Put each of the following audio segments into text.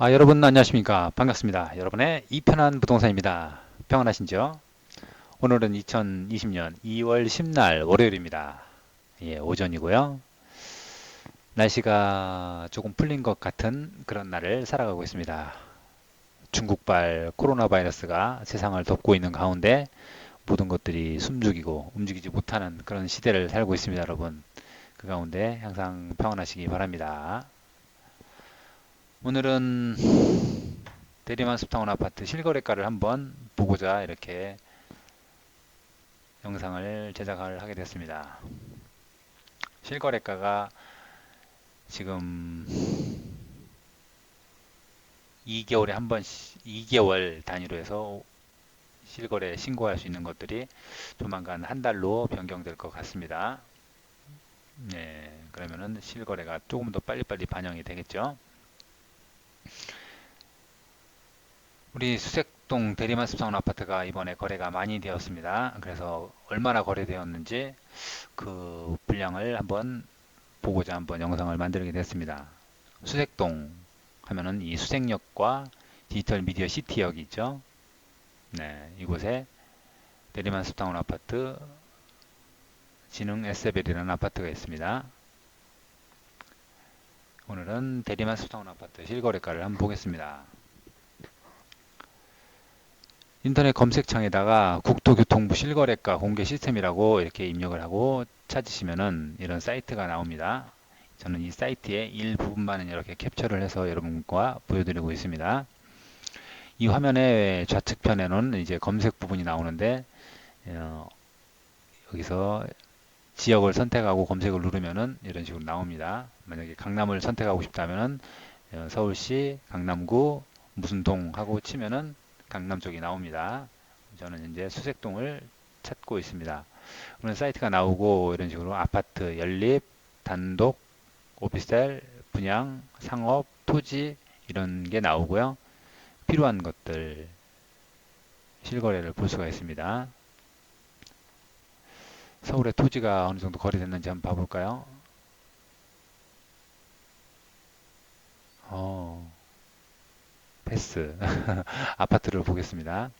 아, 여러분 안녕하십니까. 반갑습니다. 여러분의 이편한 부동산입니다. 평안하신죠? 오늘은 2020년 2월 10날 월요일입니다. 예, 오전이고요. 날씨가 조금 풀린 것 같은 그런 날을 살아가고 있습니다. 중국발 코로나 바이러스가 세상을 덮고 있는 가운데 모든 것들이 숨죽이고 움직이지 못하는 그런 시대를 살고 있습니다, 여러분. 그 가운데 항상 평안하시기 바랍니다. 오늘은 대리만 숲타운 아파트 실거래가를 한번 보고자 이렇게 영상을 제작을 하게 됐습니다. 실거래가가 지금 2개월에 한 번씩 2개월 단위로 해서 실거래 신고할 수 있는 것들이 조만간 한 달로 변경될 것 같습니다. 네, 그러면은 실거래가 조금 더 빨리빨리 반영이 되겠죠. 우리 수색동 대리만 숲사원 아파트가 이번에 거래가 많이 되었습니다. 그래서 얼마나 거래되었는지 그 분량을 한번 보고자 한번 영상을 만들게 됐습니다. 수색동 하면은 이 수색역과 디지털 미디어 시티역이 있죠. 네, 이곳에 대리만 숲타운 아파트 진흥 에세벨이라는 아파트가 있습니다. 오늘은 대리만 숲타운 아파트 실거래가를 한번 보겠습니다. 인터넷 검색창에다가 국토교통부 실거래가 공개 시스템이라고 이렇게 입력을 하고 찾으시면은 이런 사이트가 나옵니다. 저는 이 사이트의 일부분만은 이렇게 캡처를 해서 여러분과 보여드리고 있습니다. 이 화면의 좌측편에는 이제 검색 부분이 나오는데 어, 여기서 지역을 선택하고 검색을 누르면은 이런 식으로 나옵니다. 만약에 강남을 선택하고 싶다면은 어, 서울시 강남구 무슨 동 하고 치면은 강남 쪽이 나옵니다. 저는 이제 수색동을 찾고 있습니다. 그런 사이트가 나오고 이런 식으로 아파트, 연립, 단독, 오피스텔, 분양, 상업, 토지 이런 게 나오고요. 필요한 것들 실거래를 볼 수가 있습니다. 서울의 토지가 어느 정도 거래됐는지 한번 봐볼까요? 패스. 아파트를 보겠습니다.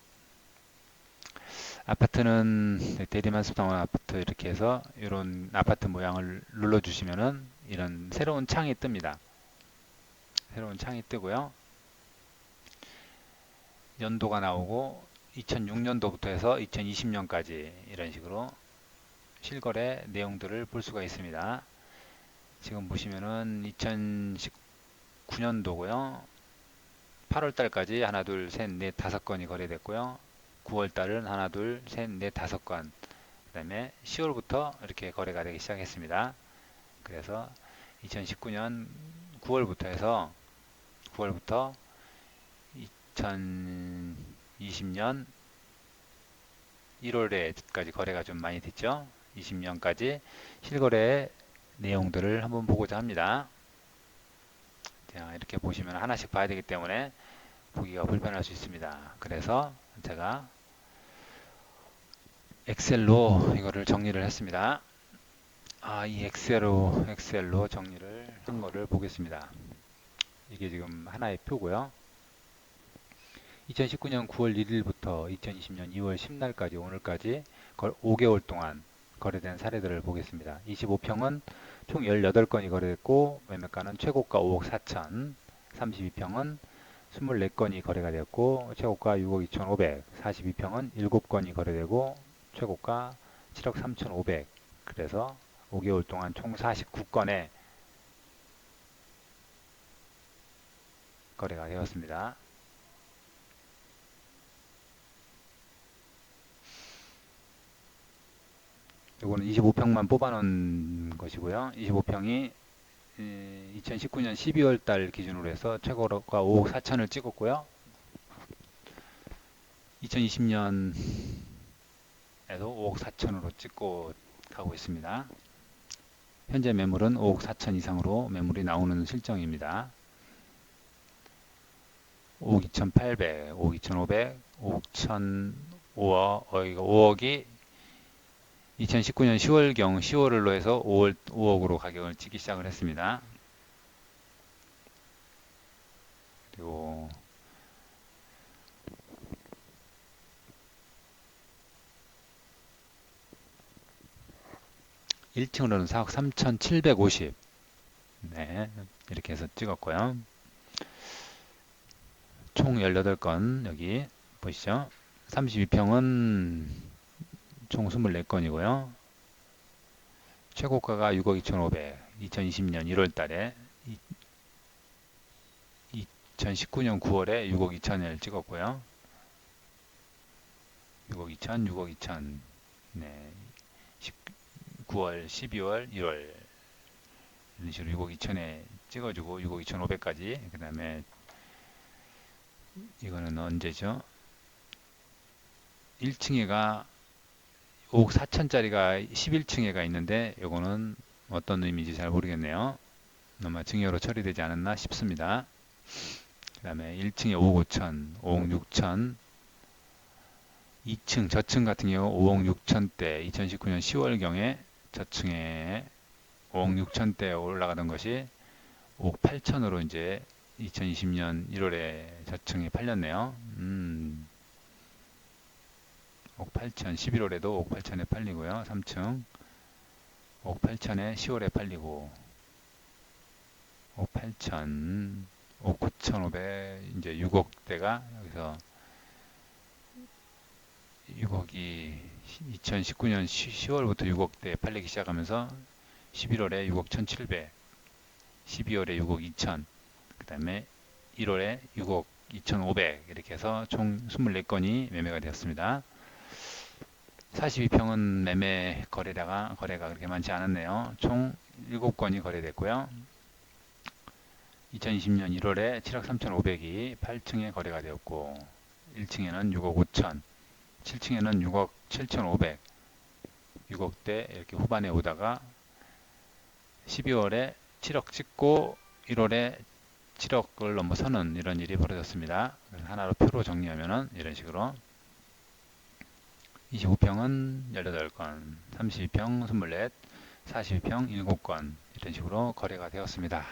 아파트는 대리만 숲타운 아파트 이렇게 해서 이런 아파트 모양을 눌러주시면은 이런 새로운 창이 뜹니다. 새로운 창이 뜨고요. 연도가 나오고 2006년도부터 해서 2020년까지 이런 식으로 실거래 내용들을 볼 수가 있습니다. 지금 보시면은 2019년도고요. 8월 달까지 하나, 둘, 셋, 넷, 다섯 건이 거래됐고요. 9월 달은 하나, 둘, 셋, 넷, 다섯 건. 그 다음에 10월부터 이렇게 거래가 되기 시작했습니다. 그래서 2019년 9월부터 해서 9월부터 2020년 1월에까지 거래가 좀 많이 됐죠. 20년까지 실거래 내용들을 한번 보고자 합니다. 자, 이렇게 보시면 하나씩 봐야 되기 때문에 보기가 불편할 수 있습니다. 그래서 제가 엑셀로 이거를 정리를 했습니다. 아, 이 엑셀로, 엑셀로 정리를 한 거를 보겠습니다. 이게 지금 하나의 표고요. 2019년 9월 1일부터 2020년 2월 10날까지 오늘까지 5개월 동안 거래된 사례들을 보겠습니다. 25평은 총 18건이 거래됐고 매매가는 최고가 5억 4천 32평은 24건이 거래가 되었고 최고가 6억 2천5백 42평은 7건이 거래되고 최고가 7억 3천 5백 그래서 5개월 동안 총 49건의 거래가 되었습니다. 이거는 25평만 뽑아놓은 것이고요. 25평이 2019년 12월 달 기준으로 해서 최고가 5억 4천을 찍었고요. 2020년에도 5억 4천으로 찍고 가고 있습니다. 현재 매물은 5억 4천 이상으로 매물이 나오는 실정입니다. 5억 2,800, 5억 2,500, 5억 1,000, 5억, 어, 이거 5억이 2019년 10월경 10월을로 해서 5월 5억으로 가격을 치기 시작을 했습니다. 그리고 1층으로는 4억 3,750. 네. 이렇게 해서 찍었고요. 총 18건 여기 보시죠. 32평은 총 24건이고요. 최고가가 6억 2,500. 2020년 1월 달에 2019년 9월에 6억 2천을 찍었고요. 6억 2천, 6억 2천. 네. 9월, 12월, 1월 이런 식으로 6억 2천에 찍어주고 6억 2천5백까지 그 다음에 이거는 언제죠? 1층에가 5억 4천짜리가 11층에 가 있는데 이거는 어떤 의미인지 잘 모르겠네요. 아마 증여로 처리되지 않았나 싶습니다. 그 다음에 1층에 5억 5천, 5억 6천 2층 저층 같은 경우 5억 6천대 2019년 10월경에 저층에 5억 6천대 올라가던 것이 5억 8천으로 이제 2020년 1월에 저층에 팔렸네요. 음, 5억 8천 11월에도 5억 8천에 팔리고요. 3층 5억 8천에 10월에 팔리고 5억 8천 5억 9천5백 이제 6억대가 여기서 6억이 2019년 10월부터 6억대 팔리기 시작하면서 11월에 6억 1,700, 12월에 6억 2천, 그 다음에 1월에 6억 2,500 이렇게 해서 총 24건이 매매가 되었습니다. 42평은 매매 거래량가 거래가 그렇게 많지 않았네요. 총 7건이 거래됐고요. 2020년 1월에 7억 3,500이 8층에 거래가 되었고 1층에는 6억 5천 7층에는 6억 7,500 6억대 이렇게 후반에 오다가 12월에 7억 찍고 1월에 7억을 넘어서는 이런 일이 벌어졌습니다. 하나로 표로 정리하면은 이런 식으로 25평은 18건, 32평 24, 42평 7건 이런 식으로 거래가 되었습니다.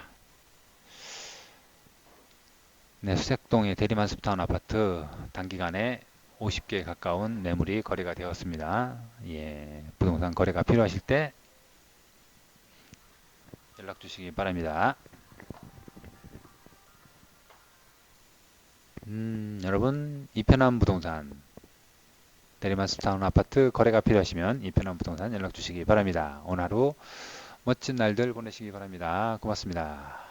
네, 수색동의 대리만 숲타운 아파트 단기간에 50개 가까운 매물이 거래가 되었습니다. 예, 부동산 거래가 필요하실 때 연락 주시기 바랍니다. 음, 여러분 이편한 부동산 대리만 스타운 아파트 거래가 필요하시면 이편한 부동산 연락 주시기 바랍니다. 오늘 하루 멋진 날들 보내시기 바랍니다. 고맙습니다.